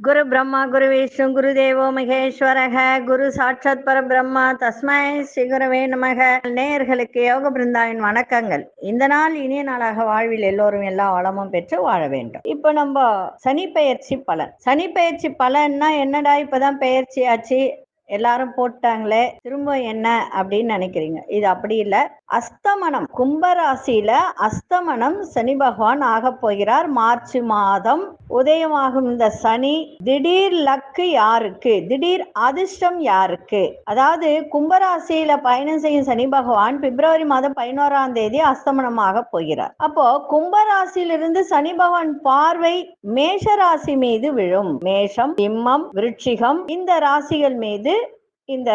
குரு பிரம்மா குரு விஷ்ணு குரு தேவோ மகேஸ்வரக குரு சாட்சாத் பரபிரம்மா தஸ்மை ஸ்ரீ குருவே நமக. நேயர்களுக்கு யோக பிருந்தாவின் வணக்கங்கள். இந்த நாள் இனிய நாளாக வாழ்வில் எல்லோரும் எல்லா வளமும் பெற்று வாழ வேண்டும். இப்போ நம்ம சனி பெயர்ச்சி பலன். சனி பயிற்சி பலன்னா என்னடா? இப்பதான் பெயர்ச்சி ஆச்சு. எல்லாரும் போட்டாங்களே திரும்ப என்ன அப்படின்னு நினைக்கிறீங்க? இது அப்படி இல்லை. அஸ்தமனம் கும்பராசியில அஸ்தமனம் சனி பகவான் ஆக போகிறார். மார்ச் மாதம் உதயமாகும் இந்த சனி. திடீர் லக்கு யாருக்கு? திடீர் அதிர்ஷ்டம் யாருக்கு? அதாவது கும்பராசியில பயணம் செய்யும் சனி பகவான் பிப்ரவரி மாதம் பதினோராம் தேதி அஸ்தமனமாக போகிறார். அப்போ கும்பராசியிலிருந்து சனி பகவான் பார்வை மேஷ ராசி மீது விழும். மேஷம் திம்மம் விருட்சிகம் இந்த ராசிகள் மீது இந்த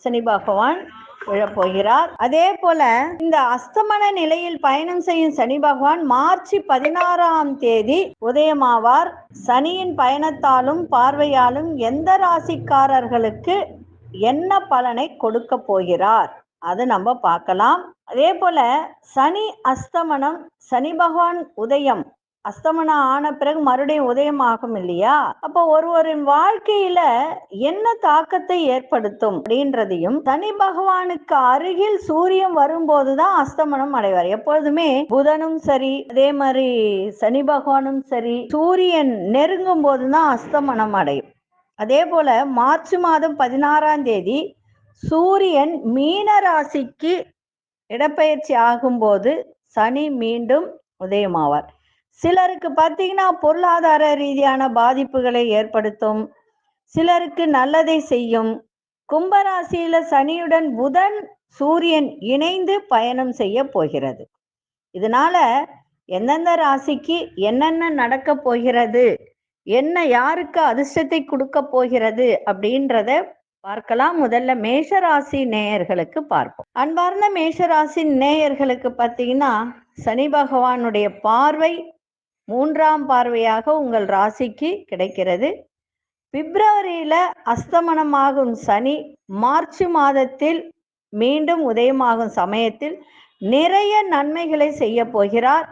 சனி பகவான் விழப்போகிறார். அதே போல இந்த அஸ்தமன நிலையில் பயணம் செய்யும் சனி பகவான் மார்ச் பதினாறாம் தேதி உதயமாவார். சனியின் பயணத்தாலும் பார்வையாலும் எந்த ராசிக்காரர்களுக்கு என்ன பலனை கொடுக்க போகிறார்? அது நம்ம பார்க்கலாம். அதே போல சனி அஸ்தமனம் சனி பகவான் உதயம் அஸ்தமனம் ஆன பிறகு மறுபடியும் உதயம் ஆகும் இல்லையா? அப்போ ஒருவரின் வாழ்க்கையில என்ன தாக்கத்தை ஏற்படுத்தும் அப்படின்றதையும் சனி பகவானுக்கு அருகில் சூரியன் வரும்போதுதான் அஸ்தமனம் அடைவார். எப்பொழுதுமே புதனும் சரி அதே மாதிரி சனி பகவானும் சரி சூரியன் நெருங்கும் போதுதான் அஸ்தமனம் அடையும். அதே போல மார்ச் மாதம் பதினாறாம் தேதி சூரியன் மீன ராசிக்கு இடப்பெயர்ச்சி ஆகும்போது சனி மீண்டும் உதயமாவார். சிலருக்கு பார்த்தீங்கன்னா பொருளாதார ரீதியான பாதிப்புகளை ஏற்படுத்தும். சிலருக்கு நல்லதை செய்யும். கும்பராசியில சனியுடன் புதன் சூரியன் இணைந்து பயணம் செய்ய போகிறது. இதனால எந்தெந்த ராசிக்கு என்னென்ன நடக்க போகிறது என்ன யாருக்கு அதிர்ஷ்டத்தை கொடுக்க போகிறது அப்படின்றத பார்க்கலாம். முதல்ல மேஷராசி நேயர்களுக்கு பார்ப்போம். அன்பார்ந்த மேஷராசி நேயர்களுக்கு பார்த்தீங்கன்னா சனி பகவானுடைய பார்வை மூன்றாம் பார்வையாக உங்கள் ராசிக்கு கிடைக்கிறது. பிப்ரவரியில அஸ்தமனமாகும் சனி மார்ச் மாதத்தில் மீண்டும் உதயமாகும் சமயத்தில் நிறைய நன்மைகளை செய்ய போகிறார்.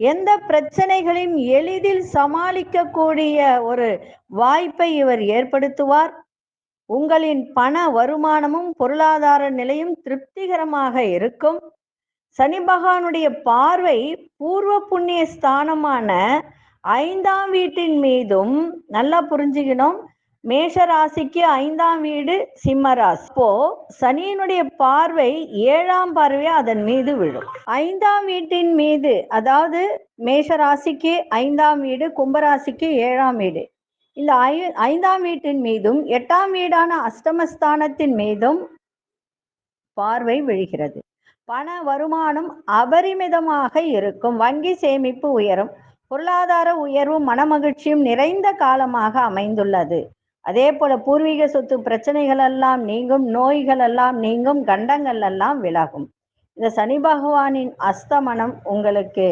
எந்த பிரச்சனைகளையும் எளிதில் சமாளிக்கக்கூடிய ஒரு வாய்ப்பை இவர் ஏற்படுத்துவார். உங்களின் பண வருமானமும் பொருளாதார நிலையும் திருப்திகரமாக இருக்கும். சனி பகவானுடைய பார்வை பூர்வ புண்ணிய ஸ்தானமான ஐந்தாம் வீட்டின் மீதும் நல்லா புரிஞ்சுக்கணும். மேஷ ராசிக்கு ஐந்தாம் வீடு சிம்ம ராசி. இப்போ சனியினுடைய பார்வை ஏழாம் பார்வையா அதன் மீது விழும். ஐந்தாம் வீட்டின் மீது அதாவது மேஷ ராசிக்கு ஐந்தாம் வீடு கும்பராசிக்கு ஏழாம் வீடு. இந்த ஐ ஐந்தாம் வீட்டின் மீதும் எட்டாம் வீடான அஷ்டமஸ்தானத்தின் மீதும் பார்வை விழுகிறது. பண வருமானம் அபரிமிதமாக இருக்கும். வங்கி சேமிப்பு உயரும். பொருளாதார உயர்வும் மனமகிழ்ச்சியும் நிறைந்த காலமாக அமைந்துள்ளது. அதே போல பூர்வீக சொத்து பிரச்சனைகள் எல்லாம் நீங்கும். நோய்கள் எல்லாம் நீங்கும். கண்டங்கள் எல்லாம் விலகும். இந்த சனி பகவானின் அஸ்தமனம் உங்களுக்கு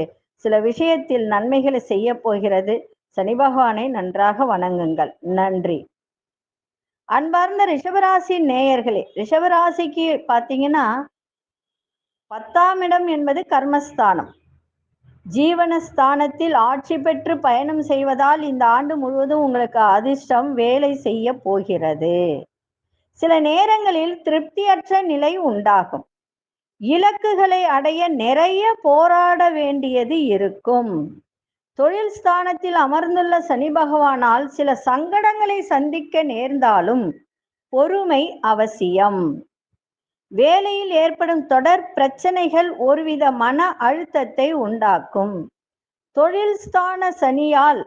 சில விஷயத்தில் நன்மைகளை செய்ய போகிறது. சனி பகவானை நன்றாக வணங்குங்கள். நன்றி. அன்பார்ந்த ரிஷபராசி நேயர்களே ரிஷபராசிக்கு பார்த்தீங்கன்னா பத்தாம் இடம் என்பது கர்மஸ்தானம். ஜீவனஸ்தானத்தில் ஆட்சி பெற்று பயணம் செய்வதால் இந்த ஆண்டு முழுவதும் உங்களுக்கு அதிர்ஷ்டம் வேலை செய்ய போகிறது. சில நேரங்களில் திருப்தியற்ற நிலை உண்டாகும். இலக்குகளை அடைய நிறைய போராட வேண்டியது இருக்கும். தொழில் ஸ்தானத்தில் அமர்ந்துள்ள சனி பகவானால் சில சங்கடங்களை சந்திக்க நேர்ந்தாலும் பொறுமை அவசியம். வேலையில் ஏற்படும் தொடர் பிரச்சனைகள் ஒருவித மன அழுத்தத்தை உண்டாக்கும். தொழில் ஸ்தான சனியால்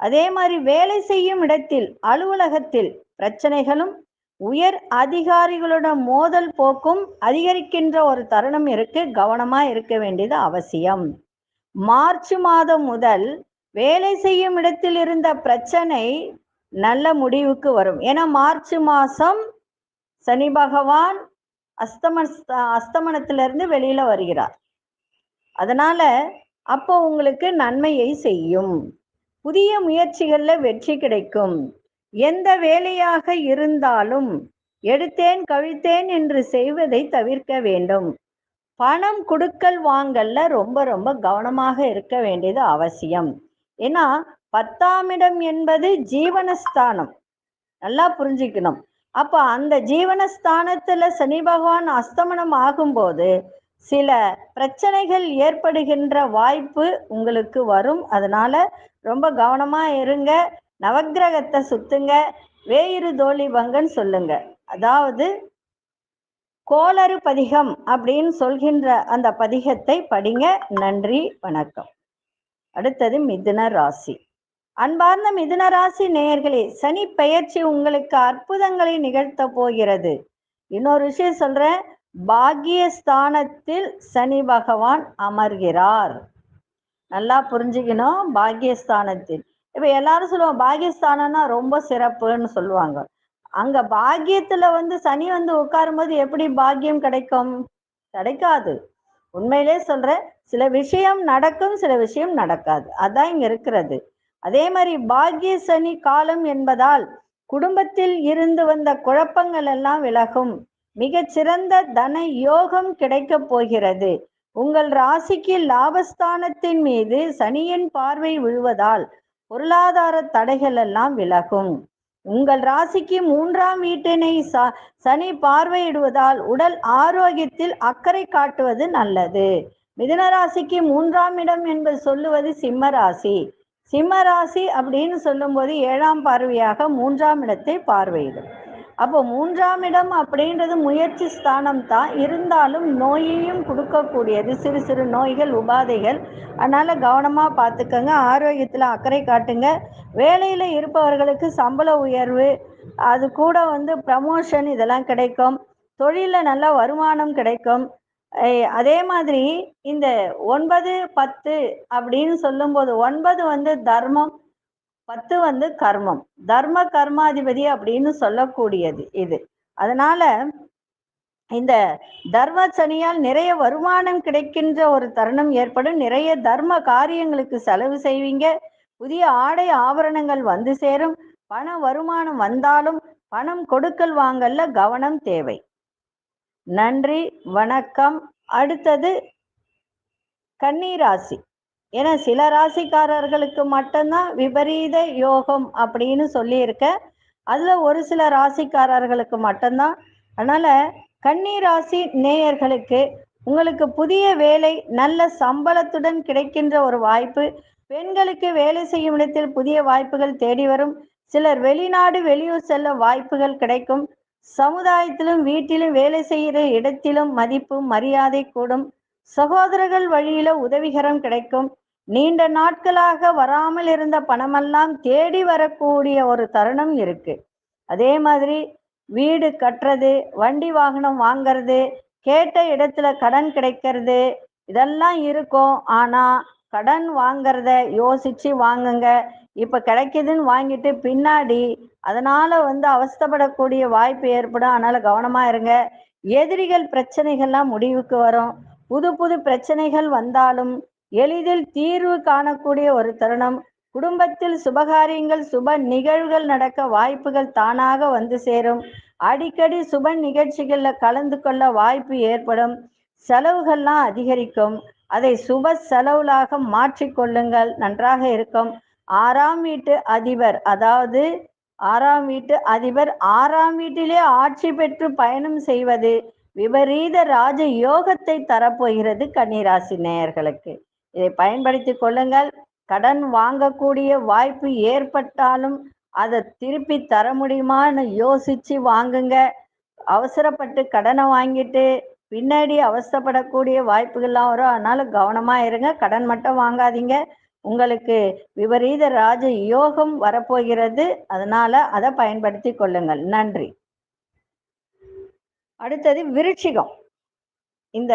அதே மாதிரி வேலை செய்யும் இடத்தில் அலுவலகத்தில் பிரச்சனைகளும் உயர் அதிகாரிகளுடன் மோதல் போக்கும் அதிகரிக்கின்ற ஒரு தருணம் இருக்கு. கவனமா இருக்க வேண்டியது அவசியம். மார்ச் மாதம் முதல் வேலை செய்யும் இடத்தில் இருந்த பிரச்சனை நல்ல முடிவுக்கு வரும். ஏன்னா மார்ச் மாசம் சனி பகவான் அஸ்தம அஸ்தமனத்திலிருந்து வெளியில வருகிறார். அதனால அப்போ உங்களுக்கு நன்மையை செய்யும். புதிய முயற்சிகள்ல வெற்றி கிடைக்கும். எந்த வேலையாக இருந்தாலும் எடுத்தேன் கழித்தேன் என்று செய்வதை தவிர்க்க வேண்டும். பணம் கொடுக்கல் வாங்கல்ல ரொம்ப ரொம்ப கவனமாக இருக்க வேண்டியது அவசியம். ஏன்னா பத்தாம் இடம் என்பது ஜீவனஸ்தானம். நல்லா புரிஞ்சுக்கணும். அப்ப அந்த ஜீவனஸ்தானத்துல சனி பகவான் அஸ்தமனம் ஆகும்போது சில பிரச்சனைகள் ஏற்படுகின்ற வாய்ப்பு உங்களுக்கு வரும். அதனால ரொம்ப கவனமா இருங்க. நவக்கிரகத்தை சுத்துங்க. வேயிறு தோழி பங்கன்னு சொல்லுங்க. அதாவது கோளறு பதிகம் அப்படின்னு சொல்கின்ற அந்த பதிகத்தை படிங்க. நன்றி வணக்கம். அடுத்தது மிதுன ராசி. அன்பார்ந்த மிதுனராசி நேயர்களே சனி பெயர்ச்சி உங்களுக்கு அற்புதங்களை நிகழ்த்த போகிறது. இன்னொரு விஷயம் சொல்றேன் பாக்கியஸ்தானத்தில் சனி பகவான் அமர்கிறார். நல்லா புரிஞ்சுக்கணும் பாக்கியஸ்தானத்தில் இப்ப எல்லாரும் சொல்லுவோம் பாக்கியஸ்தானம்னா ரொம்ப சிறப்புன்னு சொல்லுவாங்க. அங்க பாக்கியத்துல வந்து சனி வந்து உட்காரும் போது எப்படி பாக்கியம் கிடைக்கும்? கிடைக்காது. உண்மையிலே சொல்ற சில விஷயம் நடக்கும் சில விஷயம் நடக்காது. அதான் இங்க இருக்கிறது. அதே மாதிரி பாக்கிய சனி காலம் என்பதால் குடும்பத்தில் இருந்து வந்த குழப்பங்கள் எல்லாம் விலகும். மிகச்சிறந்த தன யோகம் கிடைக்க போகிறது. உங்கள் ராசிக்கு லாபஸ்தானத்தின் மீது சனியின் பார்வை விழுவதால் பொருளாதார தடைகள் எல்லாம் விலகும். உங்கள் ராசிக்கு மூன்றாம் வீட்டினை சனி பார்வையிடுவதால் உடல் ஆரோக்கியத்தில் அக்கறை காட்டுவது நல்லது. மிதுன ராசிக்கு மூன்றாம் இடம் என்பது சொல்லுவது சிம்ம ராசி. சிம்மராசி அப்படின்னு சொல்லும்போது ஏழாம் பார்வையாக மூன்றாம் இடத்தை பார்வையிடும். அப்போ மூன்றாம் இடம் அப்படின்றது முயற்சி ஸ்தானம் தான். இருந்தாலும் நோயையும் கொடுக்கக்கூடியது. சிறு சிறு நோய்கள் உபாதைகள். அதனால் கவனமாக பார்த்துக்கங்க. ஆரோக்கியத்தில் அக்கறை காட்டுங்க. வேலையில் இருப்பவர்களுக்கு சம்பள உயர்வு அது கூட வந்து ப்ரமோஷன் இதெல்லாம் கிடைக்கும். தொழிலில் நல்ல வருமானம் கிடைக்கும். அதே மாதிரி இந்த ஒன்பது பத்து அப்படின்னு சொல்லும்போது ஒன்பது வந்து தர்மம் பத்து வந்து கர்மம். தர்ம கர்மாதிபதி அப்படின்னு சொல்லக்கூடியது இது. அதனால இந்த தர்ம சனியால் நிறைய வருமானம் கிடைக்கின்ற ஒரு தருணம் ஏற்படும். நிறைய தர்ம காரியங்களுக்கு செலவு செய்வீங்க. புதிய ஆடை ஆபரணங்கள் வந்து சேரும். பண வருமானம் வந்தாலும் பணம் கொடுக்கல் வாங்கல்ல கவனம் தேவை. நன்றி வணக்கம். அடுத்தது கன்னிராசி. ஏன்னா சில ராசிக்காரர்களுக்கு மட்டும்தான் விபரீத யோகம் அப்படின்னு சொல்லியிருக்க. அதுல ஒரு சில ராசிக்காரர்களுக்கு மட்டும்தான். அதனால கன்னி ராசி நேயர்களுக்கு உங்களுக்கு புதிய வேலை நல்ல சம்பளத்துடன் கிடைக்கின்ற ஒரு வாய்ப்பு பெண்களுக்கு வேலை செய்யும் இடத்தில் புதிய வாய்ப்புகள் தேடி வரும். சிலர் வெளிநாடு வெளியூர் செல்ல வாய்ப்புகள் கிடைக்கும். சமுதாயத்திலும் வீட்டிலும் வேலை செய்கிற இடத்திலும் மதிப்பு மரியாதை கூடும். சகோதரர்கள் வழியில உதவிகரம் கிடைக்கும். நீண்ட நாட்களாக வராமல் இருந்த பணமெல்லாம் தேடி வரக்கூடிய ஒரு தருணம் இருக்கு. அதே மாதிரி வீடு கட்டுறது வண்டி வாகனம் வாங்கிறது கேட்ட இடத்துல கடன் கிடைக்கிறது இதெல்லாம் இருக்கும். ஆனா கடன் வாங்கிறத யோசிச்சு வாங்குங்க. இப்ப கிடைக்குதுன்னு வாங்கிட்டு பின்னாடி அதனால வந்து அவஸ்தைப்படக்கூடிய வாய்ப்பு ஏற்படும். அதனால கவனமா இருங்க. எதிரிகள் பிரச்சனைகள்லாம் முடிவுக்கு வரும். புது புது பிரச்சனைகள் வந்தாலும் எளிதில் தீர்வு காணக்கூடிய ஒரு தருணம். குடும்பத்தில் சுபகாரியங்கள் சுப நிகழ்வுகள் நடக்க வாய்ப்புகள் தானாக வந்து சேரும். அடிக்கடி சுப நிகழ்ச்சிகளில் கலந்து கொள்ள வாய்ப்பு ஏற்படும். செலவுகள்லாம் அதிகரிக்கும். அதை சுப செலவுலாக மாற்றிக்கொள்ளுங்கள் நன்றாக இருக்கும். ஆறாம் வீட்டு அதிபர் அதாவது ஆறாம் வீட்டு அதிபர் ஆறாம் வீட்டிலே ஆட்சி பெற்று பயணம் செய்வது விபரீத ராஜ யோகத்தை தரப்போகிறது கன்னிராசி நேயர்களுக்கு. இதை பயன்படுத்தி கொள்ளுங்கள். கடன் வாங்கக்கூடிய வாய்ப்பு ஏற்பட்டாலும் அதை திருப்பி தர முடியுமான்னு யோசிச்சு வாங்குங்க. அவசரப்பட்டு கடனை வாங்கிட்டு பின்னாடி அவஸ்தைப்படக்கூடிய வாய்ப்புகள்லாம் வரும். அதனால கவனமா இருங்க. கடன் மட்டும் வாங்காதீங்க. உங்களுக்கு விபரீத ராஜ யோகம் வரப்போகிறது. அதனால அதை பயன்படுத்தி கொள்ளுங்கள். நன்றி. அடுத்தது விருட்சிகம் இந்த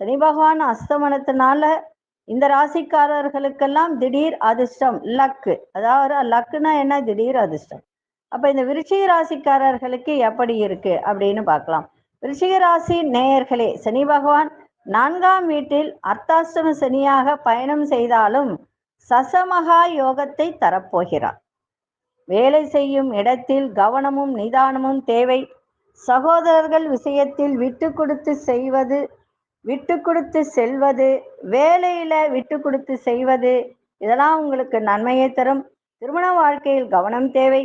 சனி பகவான் அஸ்தமனத்தினால இந்த ராசிக்காரர்களுக்கெல்லாம் திடீர் அதிர்ஷ்டம் லக்கு. அதாவது லக்குனா என்ன? திடீர் அதிர்ஷ்டம். அப்ப இந்த விருச்சிக ராசிக்காரர்களுக்கு எப்படி இருக்கு அப்படின்னு பார்க்கலாம். ரிஷிகராசி நேயர்களே சனி பகவான் நான்காம் வீட்டில் அர்த்தாஷ்டம சனியாக பயணம் செய்தாலும் சசமகா யோகத்தை தரப்போகிறார். வேலை செய்யும் இடத்தில் கவனமும் நிதானமும் தேவை. சகோதரர்கள் விஷயத்தில் விட்டு கொடுத்து செய்வது விட்டு கொடுத்து செல்வது வேலையில விட்டு கொடுத்து செய்வது இதெல்லாம் உங்களுக்கு நன்மையை தரும். திருமண வாழ்க்கையில் கவனம் தேவை.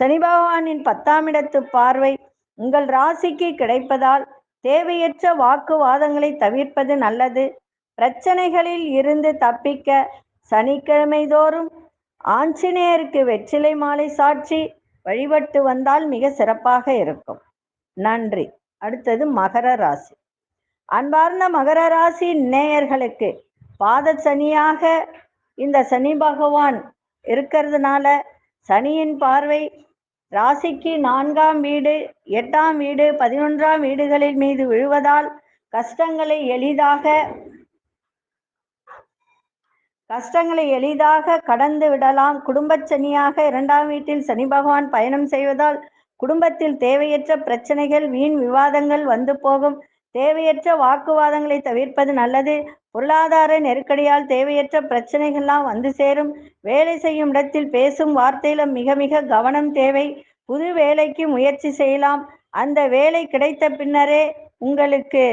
சனி பகவானின் பத்தாம் இடத்து பார்வை உங்கள் ராசிக்கு கிடைப்பதால் தேவையற்ற வாக்குவாதங்களை தவிர்ப்பது நல்லது. பிரச்சனைகளில் இருந்து தப்பிக்க சனிக்கிழமை தோறும் ஆஞ்சநேயருக்கு வெற்றிலை மாலை சாட்சி வழிபட்டு வந்தால் மிக சிறப்பாக இருக்கும். நன்றி. அடுத்தது மகர ராசி. அன்பார்ந்த மகர ராசி நேயர்களுக்கு பாத சனியாக இந்த சனி பகவான் இருக்கிறதுனால சனியின் பார்வை ராசிக்கு நான்காம் வீடு எட்டாம் வீடு பதினொன்றாம் வீடுகளின் மீது விழுவதால் கஷ்டங்களை எளிதாக கஷ்டங்களை எளிதாக கடந்து விடலாம். குடும்ப சனியாக இரண்டாம் வீட்டில் சனி பகவான் பயணம் செய்வதால் குடும்பத்தில் தேவையற்ற பிரச்சனைகள் வீண் விவாதங்கள் வந்து போகும். தேவையற்ற வாக்குவாதங்களை தவிர்ப்பது நல்லது. பொருளாதார நெருக்கடியால் தேவையற்ற பிரச்சனைகள்லாம் வந்து சேரும். வேலை செய்யும் இடத்தில் பேசும் வார்த்தையில மிக மிக கவனம் தேவை. புது வேலைக்கு முயற்சி செய்யலாம். அந்த வேலை கிடைத்த பின்னரே உங்களுக்கு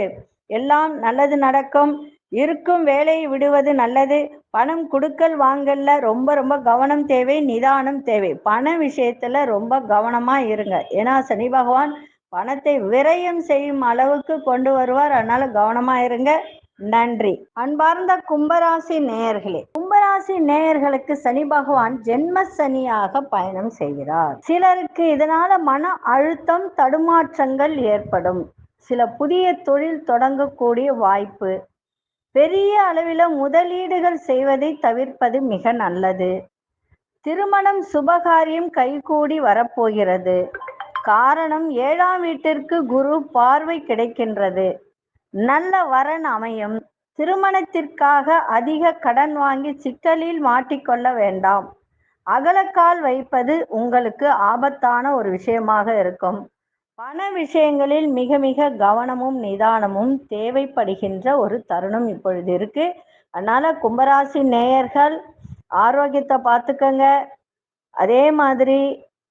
எல்லாம் நல்லது நடக்கும். இருக்கும் வேலையை விடுவது நல்லது. பணம் கொடுக்கல் வாங்கல்ல ரொம்ப ரொம்ப கவனம் தேவை நிதானம் தேவை. பண விஷயத்துல ரொம்ப கவனமா இருங்க. ஏன்னா சனி பகவான் பணத்தை விரயம் செய்யும் அளவுக்கு கொண்டு வருவார். அதனால கவனமா இருங்க. நன்றி. அன்பார்ந்த கும்பராசி நேயர்களே கும்பராசி நேயர்களுக்கு சனி பகவான் ஜென்ம சனியாக பயணம் செய்கிறார். சிலருக்கு இதனால மன அழுத்தம் தடுமாற்றங்கள் ஏற்படும். சில புதிய தொழில் தொடங்கக்கூடிய வாய்ப்பு. பெரிய அளவில் முதலீடுகள் செய்வதை தவிர்ப்பது மிக நல்லது. திருமணம் சுபகாரியம் கைகூடி வரப்போகிறது. காரணம் ஏழாம் வீட்டிற்கு குரு பார்வை கிடைக்கின்றது. நல்ல வரன் அமையும். திருமணத்திற்காக அதிக கடன் வாங்கி சிக்கலில் மாட்டிக்கொள்ள வேண்டாம். அகலக்கால் வைப்பது உங்களுக்கு ஆபத்தான ஒரு விஷயமாக இருக்கும். பண விஷயங்களில் மிக மிக கவனமும் நிதானமும் தேவைப்படுகின்ற ஒரு தருணம் இப்பொழுது இருக்கு. அதனால கும்பராசி நேயர்கள் ஆரோக்கியத்தை பார்த்துக்கங்க. அதே மாதிரி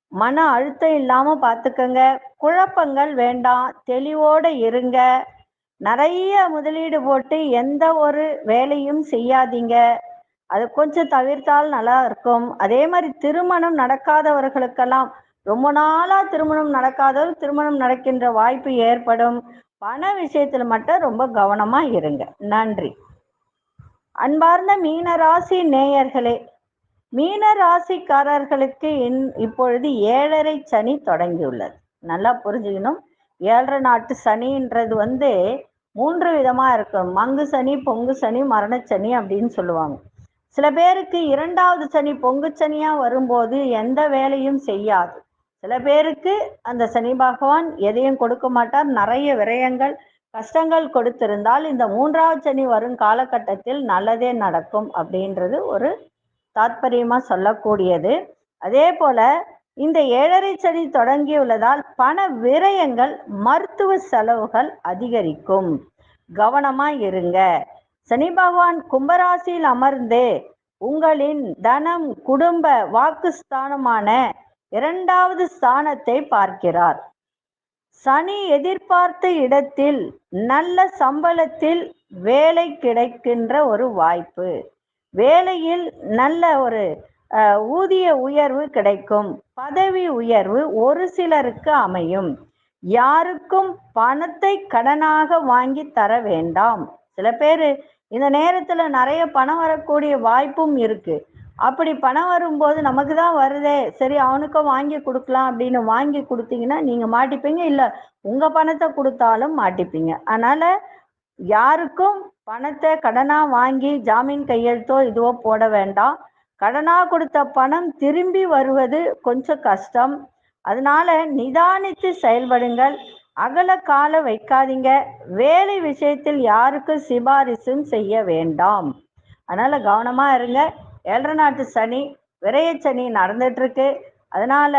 மன அழுத்தம் இல்லாம பாத்துக்கங்க. குழப்பங்கள் வேண்டாம். தெளிவோட இருங்க. நிறைய முதலீடு போட்டு எந்த ஒரு வேலையும் செய்யாதீங்க. அது கொஞ்சம் தவிர்த்தால் நல்லா இருக்கும். அதே மாதிரி திருமணம் நடக்காதவர்களுக்கெல்லாம் ரொம்ப நாளா திருமணம் நடக்காதவர் திருமணம் நடக்கின்ற வாய்ப்பு ஏற்படும். பண விஷயத்துல மட்டும் ரொம்ப கவனமா இருங்க. நன்றி. அன்பார்ந்த மீனராசி நேயர்களே மீன ராசிக்காரர்களுக்கு இன் இப்பொழுது ஏழரை சனி தொடங்கியுள்ளது. நல்லா புரிஞ்சுக்கணும். ஏழரை நாட்டு சனின்றது வந்து மூன்று விதமாக இருக்கும் மங்கு சனி பொங்கு சனி மரணச்சனி அப்படின்னு சொல்லுவாங்க. சில பேருக்கு இரண்டாவது சனி பொங்கு சனியாக வரும்போது எந்த வேலையும் செய்யாது. சில பேருக்கு அந்த சனி பகவான் எதையும் கொடுக்க மாட்டார். நிறைய விரயங்கள் கஷ்டங்கள் கொடுத்திருந்தால் இந்த மூன்றாவது சனி வரும் காலகட்டத்தில் நல்லதே நடக்கும் அப்படின்றது ஒரு தாத்பரியமா சொல்லக்கூடியது. அதே போல இந்த ஏழரை சனி தொடங்கியுள்ளதால் பண விரயங்கள் மருத்துவ செலவுகள் அதிகரிக்கும். கவனமா இருங்க. சனி பகவான் கும்பராசியில் அமர்ந்து உங்களின் தனம் குடும்ப வாக்குஸ்தானமான இரண்டாவது ஸ்தானத்தை பார்க்கிறார். சனி எதிர்பார்த்த இடத்தில் நல்ல சம்பளத்தில் வேலை கிடைக்கின்ற ஒரு வாய்ப்பு. வேலையில் நல்ல ஒரு ஊதிய உயர்வு கிடைக்கும். பதவி உயர்வு ஒரு சிலருக்கு அமையும். யாருக்கும் பணத்தை கடனாக வாங்கி தர வேண்டாம். சில பேர் இந்த நேரத்தில் நிறைய பணம் வரக்கூடிய வாய்ப்பும் இருக்கு. அப்படி பணம் வரும்போது நமக்கு தான் வருதே. சரி அவனுக்கும் வாங்கி கொடுக்கலாம் அப்படின்னு வாங்கி கொடுத்தீங்கன்னா நீங்கள் மாட்டிப்பீங்க. இல்லை உங்கள் பணத்தை கொடுத்தாலும் மாட்டிப்பீங்க. அதனால் யாருக்கும் பணத்தை கடனா வாங்கி ஜாமீன் கையெழுத்தோ இதுவோ போட வேண்டாம். கடனா கொடுத்த பணம் திரும்பி வருவது கொஞ்சம் கஷ்டம். அதனால நிதானித்து செயல்படுங்கள். அகல கால வைக்காதீங்க. வேலை விஷயத்தில் யாருக்கும் சிபாரிசும் செய்ய வேண்டாம். அதனால கவனமா இருங்க. ஏழரை நாட்டு சனி விரைய சனி நடந்துட்டு இருக்கு அதனால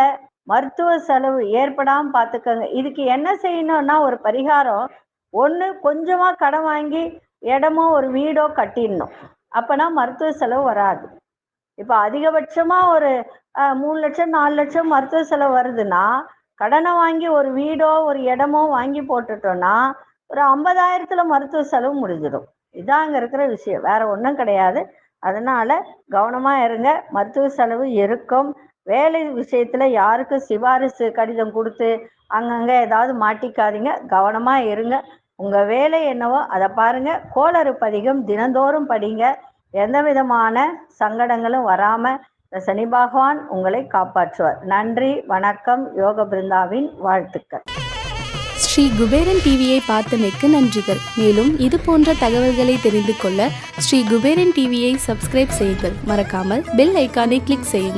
மருத்துவ செலவு ஏற்படாம பார்த்துக்கோங்க இதுக்கு என்ன செய்யணும்னா ஒரு பரிகாரம். ஒன்று கொஞ்சமாக கடன் வாங்கி இடமோ ஒரு வீடோ கட்டிடணும். அப்போனா மருத்துவ செலவு வராது. இப்போ அதிகபட்சமாக ஒரு மூணு லட்சம் நாலு லட்சம் மருத்துவ செலவு வருதுன்னா கடனை வாங்கி ஒரு வீடோ ஒரு இடமோ வாங்கி போட்டுட்டோம்னா ஒரு ஐம்பதாயிரத்தில் மருத்துவ செலவு முடிஞ்சிடும். இதான் அங்கே இருக்கிற விஷயம். வேற ஒன்றும் கிடையாது. அதனால கவனமாக இருங்க. மருத்துவ செலவு இருக்கும். வேலை விஷயத்தில் யாருக்கும் சிபாரிசு கடிதம் கொடுத்து அங்கங்கே ஏதாவது மாட்டிக்காதீங்க. கவனமாக இருங்க. உங்க வேலை என்னவோ அதை பாருங்க. கோளறு பதிகம் தினந்தோறும் படிங்க. எந்த விதமான சங்கடங்களும் வராம இந்த சனி பகவான் உங்களை காப்பாற்றுவார். நன்றி வணக்கம் யோக பிருந்தாவின் வாழ்த்துக்கள். ஸ்ரீ குபேரன் டிவியை பார்த்தமைக்கு நன்றிகள். மேலும் இது போன்ற தகவல்களை தெரிந்து கொள்ள ஸ்ரீ குபேரன் டிவியை சப்ஸ்கிரைப் செய்யுங்கள். மறக்காமல் பெல் ஐக்கானை கிளிக் செய்யுங்கள்.